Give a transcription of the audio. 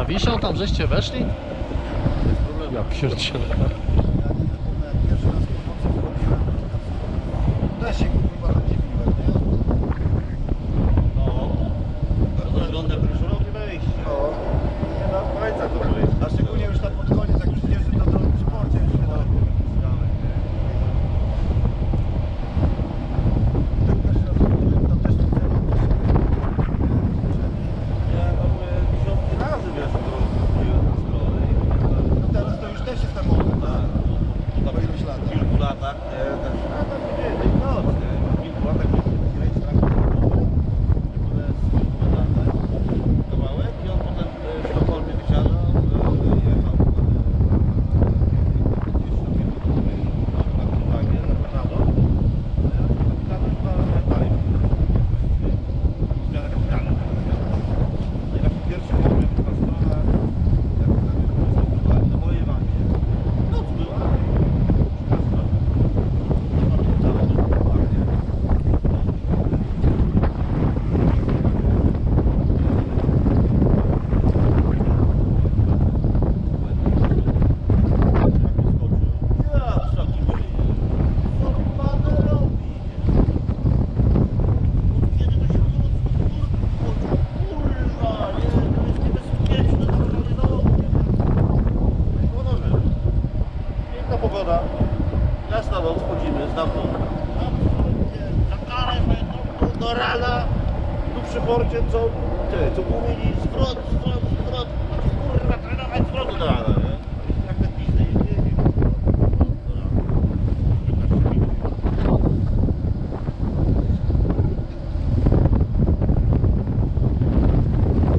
Nawisiał tam, żeście weszli? Ja pierdzielę. luck. Ja z tobą wchodzimy, znam to. Do rana, tu przy porcie co, ty, co mówili, zwrot, zwrot, zwrot, kurwa, trenować zwrotu. No tak.